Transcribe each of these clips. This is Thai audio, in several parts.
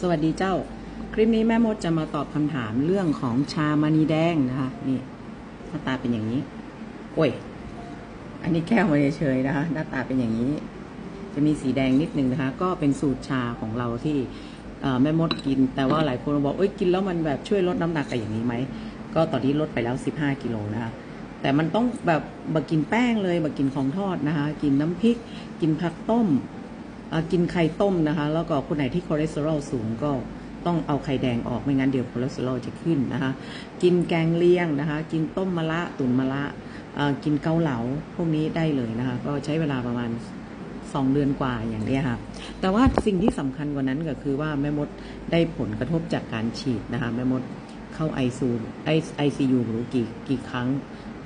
สวัสดีเจ้า คลิปนี้แม่มดจะมาตอบคำถามเรื่องของชามณีแดงนะคะ นี่หน้าตาเป็นอย่างนี้ โอ้ย อันนี้แก้วมาเฉยๆนะคะ หน้าตาเป็นอย่างนี้ จะมีสีแดงนิดนึงนะคะ ก็เป็นสูตรชาของเราที่แม่มดกิน แต่ว่าหลายคนบอกเอ้ยกินแล้วมันแบบช่วยลดน้ำหนักอะไรอย่างนี้ไหม ก็ตอนนี้ลดไปแล้ว 15 กิโลนะคะแต่มันต้องแบบมากินแป้งเลยมากินของทอดนะคะ กินน้ำพริก กินผักต้ม กินไข่ต้มนะคะ แล้วก็คนไหนที่คอเลสเตอรอลสูงก็ต้องเอาไข่แดงออกไม่งั้นเดี๋ยวคอเลสเตอรอลจะขึ้นนะคะกินแกงเลียงนะคะ กินต้มมะระตุ๋นมะระกินเกาเหลาพวกนี้ได้เลยนะคะ ก็ใช้เวลาประมาณ2เดือนกว่าอย่างเนี้ค่ะแต่ว่าสิ่งที่สำคัญกว่านั้นก็คือว่าแม่มดได้ผลกระทบจากการฉีดนะคะแม่มดเข้าไอซูไอไอซียูหรู้กี่กี่ครั้ง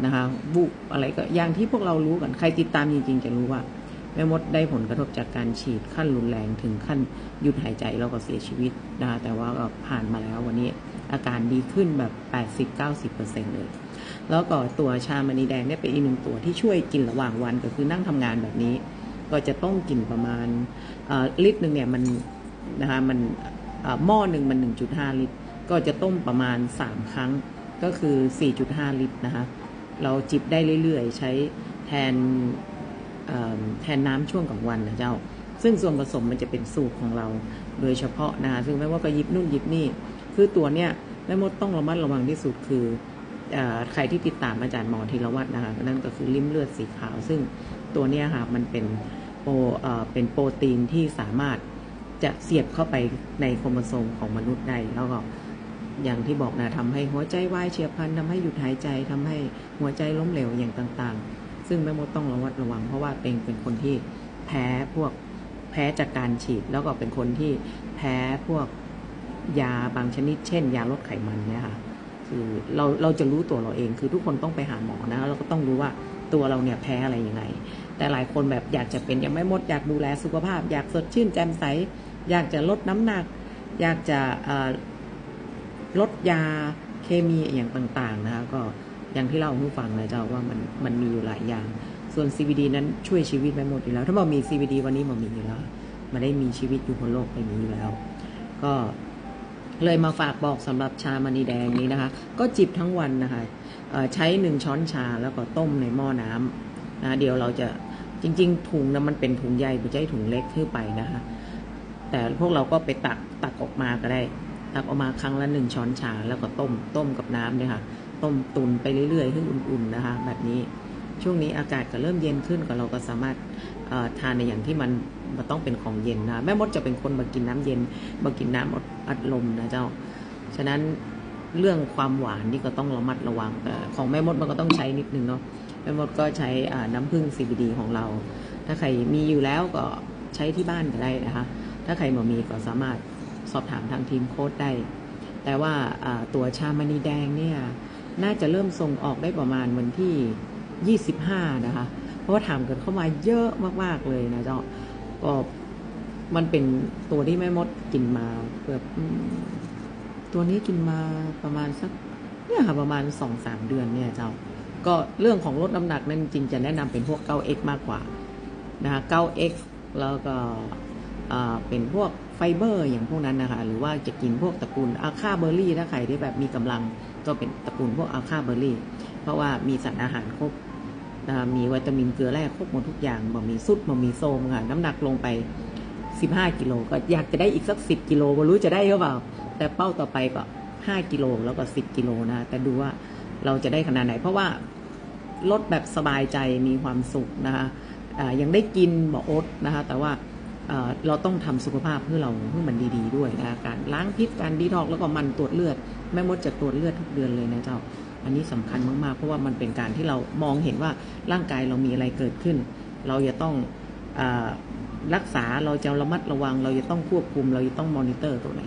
นะคะบุอะไรก็อย่างที่พวกเรารู้กันใครติดตามจริงๆจะรู้ว่า แม่มดได้ผลกระทบจากการฉีดขั้นรุนแรงถึงขั้นหยุดหายใจแล้วก็เสียชีวิตนะคะแต่ว่าก็ผ่านมาแล้ววันนี้อาการดีขึ้นแบบ 80-90%เลย แล้วก็ตัวชามณีแดงเนี่ยเป็นอีกหนึ่งตัวที่ช่วยกินระหว่างวันก็คือนั่งทำงานแบบนี้ ก็จะต้องกินประมาณลิตรหนึ่งเนี่ยมันนะคะมันเอ่อหม้อหนึ่งมัน 1.5 ลิตร ก็จะต้มประมาณ 3 ครั้งก็คือ 4.5 ลิตรนะคะเราจิบได้เรื่อยๆ ใช้แทน แทนน้ำช่วงกลางวันนะเจ้า ซึ่งส่วนผสมมันจะเป็นสูตรของเราโดยเฉพาะนะซึ่งไม่ว่าก็ยิบนู่นยิบนี่ คือตัวเนี้ยแม่มดต้องระมัดระวังที่สุดคือใครที่ติดตามอาจารย์หมอธีรวัตรนะคะนั่นก็คือริ่มเลือดสีขาว ซึ่งตัวเนี้ยค่ะมันเป็นโปรเป็นโปรตีนที่สามารถจะเสียบเข้าไปในโครโมโซมของมนุษย์ได้แล้วก็อย่างที่บอกนะทำให้หัวใจวายเฉียบพลันทำให้หยุดหายใจทำให้หัวใจล้มเหลวอย่างต่าง ซึ่งแม่มดต้องระวัดระวัง เพราะว่าเป็นเป็นคนที่แพ้พวกแพ้จากการฉีด แล้วก็เป็นคนที่แพ้พวกยาบางชนิด เช่น ยาลดไขมันเนี่ยค่ะคือเราเราจะรู้ตัวเราเองคือทุกคนต้องไปหาหมอนะเราก็ต้องรู้ว่าตัวเราเนี่ยแพ้อะไรยังไง แต่หลายคนแบบอยากจะเป็นยังไม่หมดอยากดูแลสุขภาพ อยากสดชื่นแจ่มใส อยากจะลดน้ำหนัก อยากจะลดยาเคมีอย่างต่างๆนะคะก็ อย่างที่เล่าให้ฟังนะเจ้าว่ามันมันมีอยู่หลายอย่าง ส่วน CBD นั้นช่วยชีวิตไปหมดอยู่แล้ว ถ้าบอกมี CBD วันนี้มันมีอยู่แล้วมันได้มีชีวิตอยู่บนโลกใบนี้อยู่แล้ว ก็เลยมาฝากบอกสำหรับชามณีแดงนี้นะคะ ก็จิบทั้งวันนะคะใช้หนึ่งช้อนชาแล้วก็ต้มในหม้อน้ำนะเดี๋ยวเราจะจริง ๆ ถุงนะมันเป็นถุงใหญ่ไม่ใช่ถุงเล็กขึ้นไปนะคะ แต่พวกเราก็ไปตักตักออกมาก็ได้ ตักออกมาครั้งละหนึ่งช้อนชาแล้วก็ต้มต้มกับน้ำเนี่ยค่ะ ต้มตุนไปเรื่อยๆให้อุ่นๆนะคะ แบบนี้ช่วงนี้อากาศก็เริ่มเย็นขึ้นก็เราก็สามารถทานในอย่างที่มันมันต้องเป็นของเย็นนะแม่มดจะเป็นคนมากินน้ำเย็นมากินน้ำอัดอัดลมนะเจ้า ฉะนั้นเรื่องความหวานนี่ก็ต้องระมัดระวังของแม่มดมันก็ต้องใช้นิดนึงเนาะแม่มดก็ใช้น้ำผึ้ง CBD ของเรา ถ้าใครมีอยู่แล้วก็ใช้ที่บ้านก็ได้นะคะ ถ้าใครบ่มีก็สามารถสอบถามทางทีมโค้ดได้ แต่ว่าอ่าตัวชามณีแดงเนี่ย น่าจะเริ่มส่งออกได้ประมาณวันที่ 25 นะคะ เพราะว่าถามกันเข้ามาเยอะมาก ๆ เลยนะเจ้าก็มันเป็นตัวที่แม่มดกินมาเกือบตัวนี้กินมาประมาณสักเนี่ยค่ะประมาณ2-3เดือนเนี่ยเจ้า ก็เรื่องของลดน้ำหนักนั้นจริงจะแนะนำเป็นพวก 9x มากกว่านะคะ 9x แล้วก็เป็นพวก ไฟเบอร์อย่างพวกนั้นนะคะ หรือว่าจะกินพวกตระกูลอาคาเบอร์รี่ถ้าใครที่แบบมีกำลังก็เป็นตระกูลพวกอาคาเบอร์รี่ เพราะว่ามีสารอาหารครบมีวิตามินเกลือแร่ครบหมดทุกอย่างบ่มีซุดบ่มีโซมค่ะ น้ำหนักลงไป 15 กิโลก็อยากจะได้อีกสัก 10 กิโลไม่รู้จะได้หรือเปล่า แต่เป้าต่อไปก็ 5 กิโลแล้วก็ 10 กิโลนะ แต่ดูว่าเราจะได้ขนาดไหน เพราะว่าลดแบบสบายใจมีความสุขนะคะอ่ายังได้กินบออดนะคะ แต่ว่า เราต้องทำสุขภาพเพื่อเราเพื่อมันดีๆด้วยนะการล้างพิษการดีทอกแล้วก็มันตรวจเลือดแม่มดจะตรวจเลือดทุกเดือนเลยนะเจ้า อันนี้สำคัญมากๆ เพราะว่ามันเป็นการที่เรามองเห็นว่าร่างกายเรามีอะไรเกิดขึ้น เราจะต้องอรักษาเราจะระมัดระวัง เราจะต้องควบคุม เราจะต้องมอนิเตอร์ตัวไหน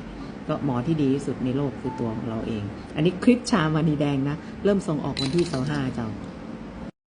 ก็หมอที่ดีที่สุดในโลกคือตัวของเราเอง อันนี้คลิปชามานีแดงนะ เริ่มส่งออกวันที่25เจ้า